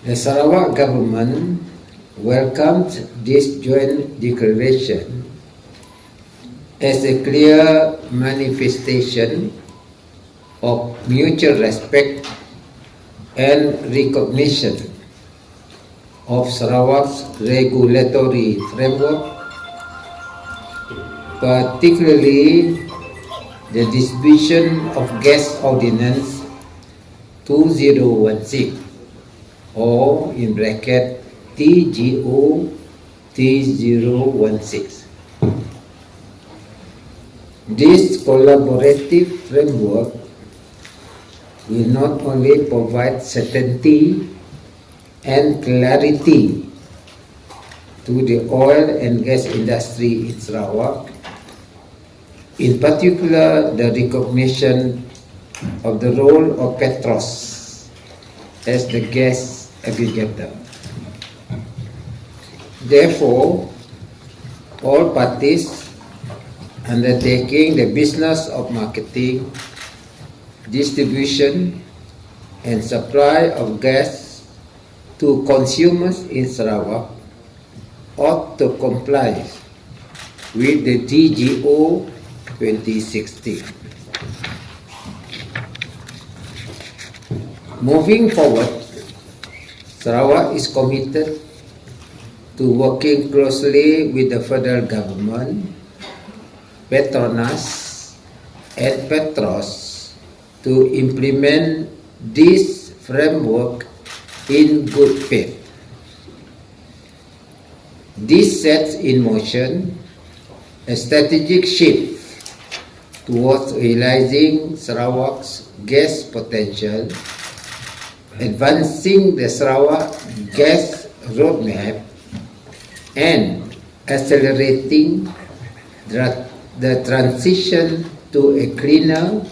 The Sarawak government welcomed this joint declaration as a clear manifestation of mutual respect and recognition of Sarawak's regulatory framework, particularly the distribution of gas ordinance 2016 or in bracket TGO 3016. This collaborative framework will not only provide certainty and clarity to the oil and gas industry in Sarawak, in particular the recognition of the role of Petros as the gas aggregator. Therefore, all parties undertaking the business of marketing, distribution, and supply of gas to consumers in Sarawak ought to comply with the DGO 2016. Moving forward, Sarawak is committed to working closely with the federal government, Petronas, and Petros to implement this framework in good faith. This sets in motion a strategic shift towards realizing Sarawak's gas potential, advancing the Sarawak gas roadmap, and accelerating the, transition to a cleaner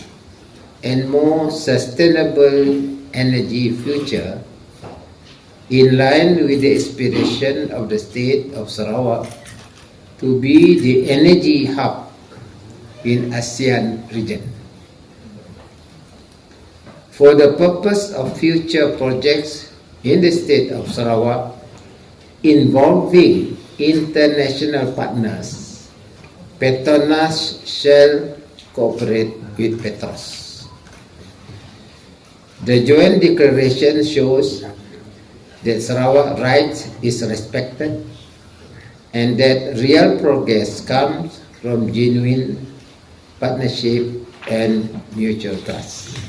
and more sustainable energy future in line with the aspiration of the state of Sarawak to be the energy hub in ASEAN region. For the purpose of future projects in the state of Sarawak involving international partners, Petronas shall cooperate with Petros. The joint declaration shows that Sarawak rights is respected and that real progress comes from genuine partnership and mutual trust.